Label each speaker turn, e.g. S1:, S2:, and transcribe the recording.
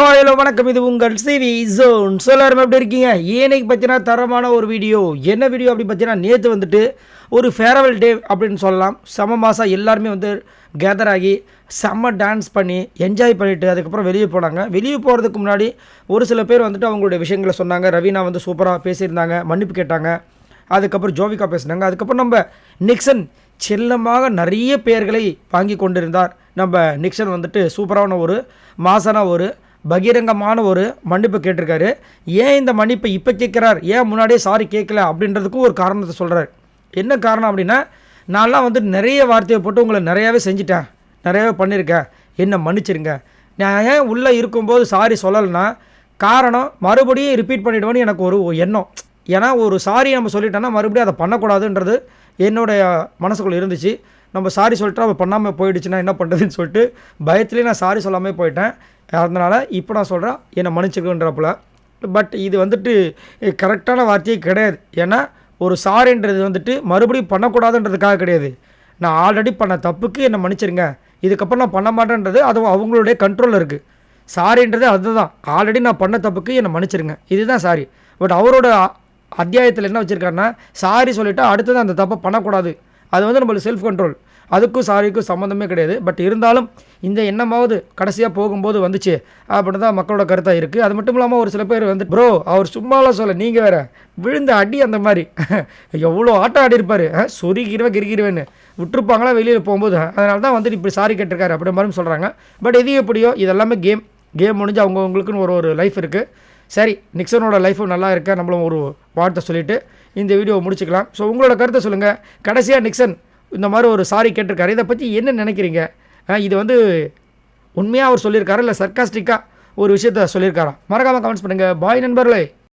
S1: Hello வணக்கம். இது உங்கள் சிவி ஜோன். ஸோ எல்லாரும் எப்படி இருக்கீங்க? ஏனைக்கு பார்த்தீங்கன்னா தரமான ஒரு வீடியோ. என்ன வீடியோ அப்படி பார்த்தீங்கன்னா நேற்று வந்துட்டு ஒரு ஃபேர்வெல் டே அப்படின்னு சொல்லலாம். செம மாதம் எல்லாருமே வந்து கேதர் ஆகி செம்ம டான்ஸ் பண்ணி என்ஜாய் பண்ணிவிட்டு அதுக்கப்புறம் வெளியே போனாங்க. வெளியே போகிறதுக்கு முன்னாடி ஒரு சில பேர் வந்துட்டு அவங்களுடைய விஷயங்களை சொன்னாங்க. ரவீனா வந்து சூப்பராக பேசியிருந்தாங்க மன்னிப்பு கேட்டாங்க. அதுக்கப்புறம் ஜோவிகா பேசினாங்க. அதுக்கப்புறம் நம்ம நிக்சன் செல்லமாக நிறைய பெயர்களை வாங்கி கொண்டிருந்தார். நம்ம நிக்சன் வந்துட்டு சூப்பரான ஒரு மாசான ஒரு பகிரங்கமான ஒரு மன்னிப்பு கேட்டிருக்காரு. ஏன் இந்த மன்னிப்பை இப்போ கேட்குறார்? ஏன் முன்னாடியே சாரி கேட்கல? அப்படின்றதுக்கும் ஒரு காரணத்தை சொல்கிறார் என்ன காரணம் அப்படின்னா நான்லாம் வந்து நிறைய வார்த்தையை போட்டு உங்களை நிறையாவே செஞ்சிட்டேன். நிறையாவே பண்ணியிருக்கேன். என்னை மன்னிச்சிருங்க. நான் ஏன் உள்ளே இருக்கும்போது சாரி சொல்லலைன்னா காரணம் மறுபடியும் ரிப்பீட் பண்ணிவிடுவேன்னு எனக்கு ஒரு எண்ணம். ஏன்னா ஒரு சாரி நம்ம சொல்லிட்டோன்னா மறுபடியும் அதை பண்ணக்கூடாதுன்றது என்னுடைய மனசுக்குள்ளே இருந்துச்சு. நம்ம சாரி சொல்லிட்டு அவள் பண்ணாமல் போயிடுச்சுன்னா என்ன பண்ணுறதுன்னு சொல்லிட்டு பயத்துலேயே நான் சாரி சொல்லாமல் போயிட்டேன். அதனால் இப்போ நான் சொல்கிறேன் என்னை மன்னிச்சுக்கன்றப்பல. பட் இது வந்துட்டு கரெக்டான வார்த்தையே கிடையாது. ஏன்னா ஒரு சாரின்றது வந்துட்டு மறுபடியும் பண்ணக்கூடாதுன்றதுக்காக கிடையாது. நான் ஆல்ரெடி பண்ண தப்புக்கு என்னை மன்னிச்சிருங்க. இதுக்கப்புறம் நான் பண்ண மாட்டேன்றது அது அவங்களுடைய கண்ட்ரோலில் இருக்குது சாரின்றது அதுதான். ஆல்ரெடி நான் பண்ண தப்புக்கு என்னை மன்னிச்சிருங்க. இதுதான் சாரி. பட் அவரோட அ- அத்தியாயத்தில் என்ன வச்சுருக்காருன்னா சாரி சொல்லிவிட்டு அடுத்தது அந்த தப்பை பண்ணக்கூடாது. அது வந்து நம்மளுக்கு செல்ஃப் கண்ட்ரோல் அதுக்கும் சாரிக்கும் சம்மந்தமே கிடையாது. பட் இருந்தாலும் இந்த எண்ணமாவது கடைசியாக போகும்போது வந்துச்சு அப்படின்னு தான் மக்களோட கருத்தாக இருக்குது அது மட்டும் இல்லாமல் ஒரு சில பேர் வந்து ப்ரோ அவர் சும்மாலாம் சொல்ல நீங்கள் வேற விழுந்த அடி அந்த மாதிரி. எவ்வளோ ஆட்டம் ஆடி இருப்பார். சொருகிருவே கிரிகிருவேன்னு. விட்டுருப்பாங்களா வெளியில் போகும்போது. அதனால தான் வந்துட்டு இப்படி சாரி கேட்டிருக்காரு அப்படி மாதிரி சொல்கிறாங்க பட் இது எப்படியோ இதெல்லாமே கேம் கேம் முடிஞ்சு அவங்கவுங்களுக்குன்னு ஒரு ஒரு லைஃப் இருக்குது சரி நிக்சனோட லைஃப்பும் நல்லா இருக்க நம்மளும் ஒரு வார்த்தை சொல்லிவிட்டு இந்த வீடியோவை முடிச்சுக்கலாம். ஸோ உங்களோட கருத்தை சொல்லுங்கள் கடைசியாக நிக்சன் இந்த மாதிரி ஒரு சாரி கேட்டிருக்காரு. இதை பற்றி என்ன நினைக்கிறீங்க? இது வந்து உண்மையாக அவர் சொல்லியிருக்காரா? இல்லை சர்க்காஸ்டிக்காக ஒரு விஷயத்த சொல்லியிருக்காரா? மறக்காமல் கமெண்ட்ஸ் பண்ணுங்கள் பாய் நண்பர்களே.